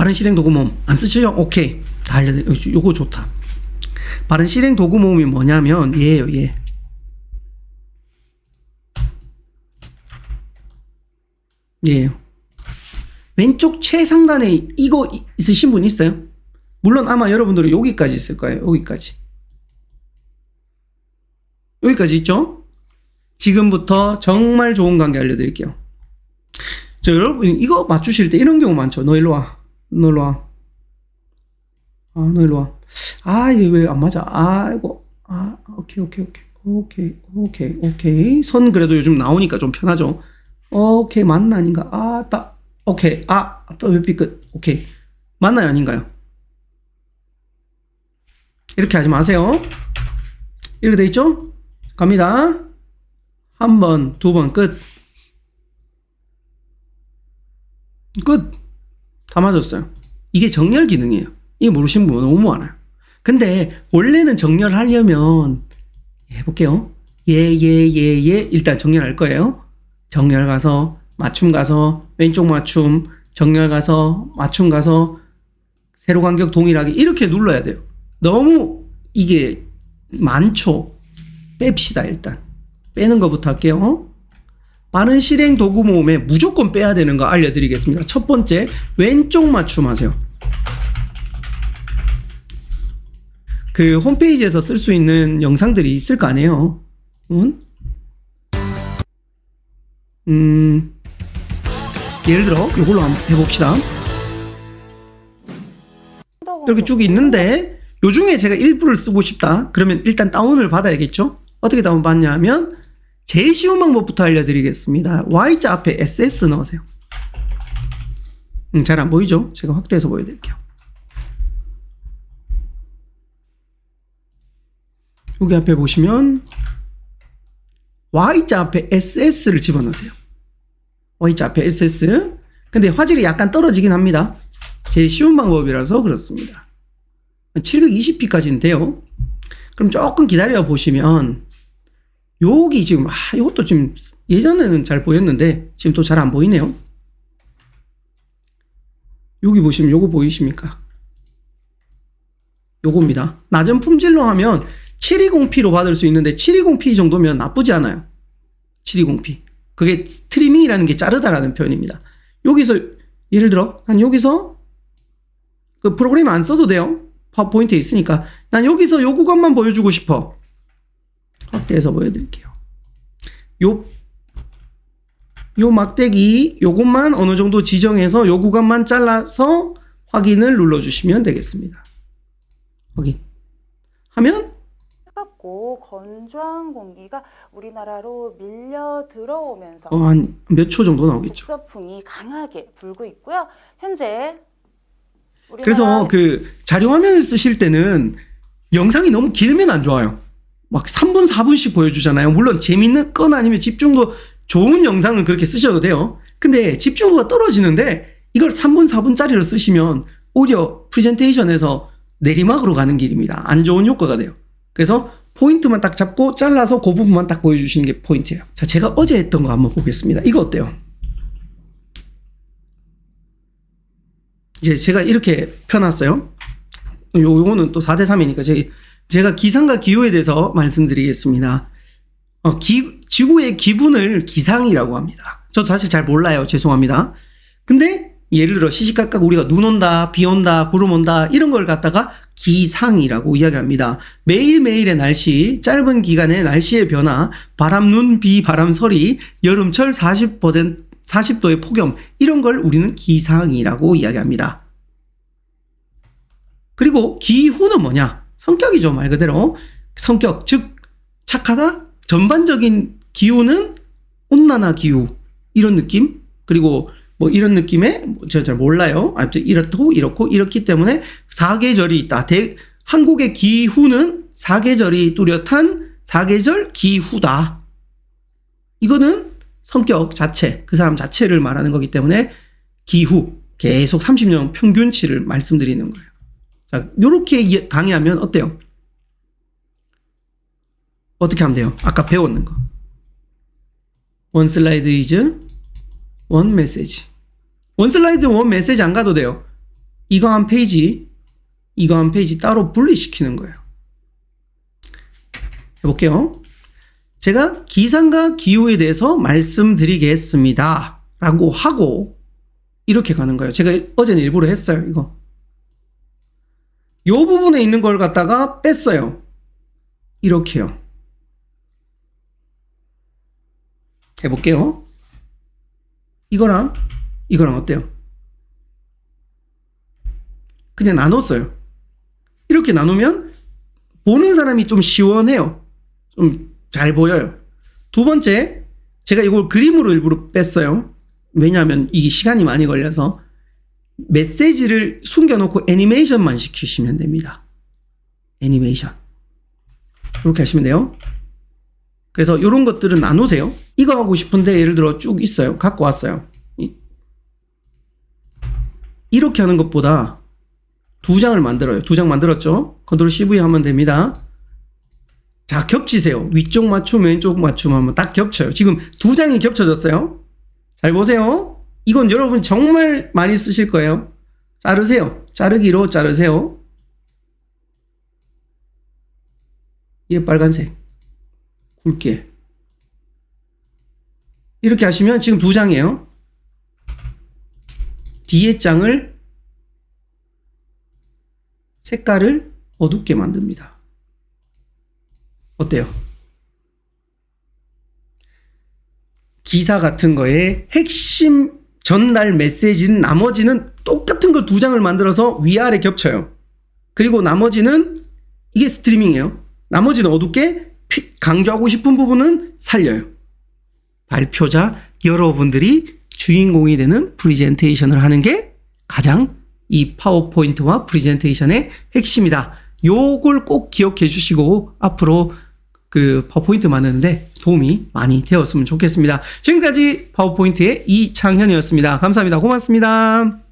바른 실행 도구 모음 안 쓰시죠? 오케이. 다 알려드려. 요거 좋다. 바른 실행 도구 모음이 뭐냐면 얘예요, 얘. 얘예요. 왼쪽 최상단에 이거 이- 있으신 분 있어요? 물론 아마 여러분들은 여기까지 있을 거예요. 여기까지. 여기까지 있죠? 지금부터 정말 좋은 관계 알려드릴게요. 저 여러분 이거 맞추실 때 이런 경우 많죠. 너 일로 와. 너 일로 와. 아, 너 일로 와. 아, 이게 왜 안 맞아? 아이고. 아, 오케이, 오케이, 오케이. 오케이, 오케이, 오케이. 선 그래도 요즘 나오니까 좀 편하죠. 오케이, 맞나 아닌가? 아, 딱. 오케이. 아, 왜 삐끗. 오케이. 맞나요, 아닌가요? 이렇게 하지 마세요. 이렇게 돼 있죠? 갑니다. 한 번, 두 번, 끝. 끝. 다 맞았어요. 이게 정렬 기능이에요. 이게 모르시는 분 너무 많아요. 근데 원래는 정렬하려면 해볼게요. 예, 예, 예, 예. 일단 정렬할 거예요. 정렬 가서 맞춤 가서 왼쪽 맞춤, 정렬 가서 맞춤 가서 세로 간격 동일하게 이렇게 눌러야 돼요. 너무 이게 많죠. 뺍시다 일단. 빼는 것부터 할게요. 빠른 실행 도구 모음에 무조건 빼야 되는 거 알려드리겠습니다. 첫 번째, 왼쪽 맞춤 하세요. 그 홈페이지에서 쓸 수 있는 영상들이 있을 거 아니에요. 응? 음, 예를 들어, 이걸로 한번 해봅시다. 이렇게 쭉 있는데, 요 중에 제가 일부를 쓰고 싶다. 그러면 일단 다운을 받아야겠죠? 어떻게 다운 받냐면, 제일 쉬운 방법부터 알려드리겠습니다. Y자 앞에 SS 넣으세요. 음, 잘 안 보이죠? 제가 확대해서 보여드릴게요. 여기 앞에 보시면 Y자 앞에 SS를 집어넣으세요. Y자 앞에 SS. 근데 화질이 약간 떨어지긴 합니다. 제일 쉬운 방법이라서 그렇습니다. 720p까지는 돼요. 그럼 조금 기다려 보시면 여기 지금 아 이것도 지금 예전에는 잘 보였는데 지금 또 잘 안 보이네요. 여기 보시면 요거 보이십니까? 요겁니다. 낮은 품질로 하면 720p로 받을 수 있는데 720p 정도면 나쁘지 않아요. 720p. 그게 스트리밍이라는 게 자르다라는 표현입니다. 여기서 예를 들어 난 여기서 그 프로그램 안 써도 돼요. 파워포인트에 있으니까 난 여기서 요 구간만 보여주고 싶어. 확대해서 보여드릴게요. 요, 요 막대기 요것만 어느 정도 지정해서 요 구간만 잘라서 확인을 눌러주시면 되겠습니다. 확인. 하면 차갑고 건조한 공기가 우리나라로 밀려 들어오면서 어, 한몇 초 정도 나오겠죠. 북서풍이 강하게 불고 있고요. 현재 그래서 그 자료 화면을 쓰실 때는 영상이 너무 길면 안 좋아요. 막 3분, 4분씩 보여주잖아요. 물론 재밌는 건 아니면 집중도 좋은 영상은 그렇게 쓰셔도 돼요. 근데 집중도가 떨어지는데 이걸 3분, 4분짜리로 쓰시면 오히려 프레젠테이션에서 내리막으로 가는 길입니다. 안 좋은 효과가 돼요. 그래서 포인트만 딱 잡고 잘라서 그 부분만 딱 보여주시는 게 포인트예요. 자, 제가 어제 했던 거 한번 보겠습니다. 이거 어때요? 이제 제가 이렇게 펴놨어요. 요, 요거는 또 4대 3이니까 제가, 제가 기상과 기후에 대해서 말씀드리겠습니다. 어, 기, 지구의 기분을 기상이라고 합니다. 저도 사실 잘 몰라요. 죄송합니다. 근데 예를 들어 시시각각 우리가 눈 온다, 비 온다, 구름 온다 이런 걸 갖다가 기상이라고 이야기합니다. 매일매일의 날씨, 짧은 기간의 날씨의 변화, 바람, 눈, 비, 바람, 서리, 여름철 40% 40도의 폭염 이런 걸 우리는 기상이라고 이야기합니다. 그리고 기후는 뭐냐? 성격이죠, 말 그대로. 성격, 즉 착하다? 전반적인 기후는 온난화 기후 이런 느낌? 그리고 뭐 이런 느낌의 뭐 제가 잘 몰라요. 아무튼 이렇고 이렇고 이렇기 때문에 사계절이 있다. 대, 한국의 기후는 사계절이 뚜렷한 사계절 기후다. 이거는 성격 자체, 그 사람 자체를 말하는 거기 때문에 기후 계속 30년 평균치를 말씀드리는 거예요. 자, 요렇게 강의하면 어때요? 어떻게 하면 돼요? 아까 배웠는 거. 원 슬라이드 이즈 원 메시지. 원 슬라이드 원 메시지 안 가도 돼요. 이거 한 페이지, 이거 한 페이지 따로 분리시키는 거예요. 해볼게요. 제가 기상과 기후에 대해서 말씀드리겠습니다. 라고 하고, 이렇게 가는 거예요. 제가 어제는 일부러 했어요, 이거. 요 부분에 있는 걸 갖다가 뺐어요. 이렇게요. 해볼게요. 이거랑 이거랑 어때요? 그냥 나눴어요. 이렇게 나누면 보는 사람이 좀 시원해요. 좀 잘 보여요. 두 번째, 제가 이걸 그림으로 일부러 뺐어요. 왜냐하면 이게 시간이 많이 걸려서 메시지를 숨겨놓고 애니메이션만 시키시면 됩니다. 애니메이션. 이렇게 하시면 돼요. 그래서 이런 것들은 나누세요. 이거 하고 싶은데 예를 들어 쭉 있어요. 갖고 왔어요. 이- 이렇게 하는 것보다 두 장을 만들어요. 두 장 만들었죠? 컨트롤 CV 하면 됩니다. 자, 겹치세요. 위쪽 맞춤, 왼쪽 맞춤 하면 딱 겹쳐요. 지금 두 장이 겹쳐졌어요. 잘 보세요. 이건 여러분 정말 많이 쓰실 거예요. 자르세요. 자르기로 자르세요. 이게 빨간색. 굵게. 이렇게 하시면 지금 두 장이에요. 뒤에 장을 색깔을 어둡게 만듭니다. 어때요? 기사 같은 거에 핵심 전달 메시지는 나머지는 똑같은 걸 두 장을 만들어서 위아래 겹쳐요. 그리고 나머지는 이게 스트리밍이에요. 나머지는 어둡게 피- 강조하고 싶은 부분은 살려요. 발표자 여러분들이 주인공이 되는 프리젠테이션을 하는 게 가장 이 파워포인트와 프리젠테이션의 핵심이다. 요걸 꼭 기억해 주시고 앞으로 그 파워포인트 만드는데 도움이 많이 되었으면 좋겠습니다. 지금까지 파워포인트의 이창현이었습니다. 감사합니다. 고맙습니다.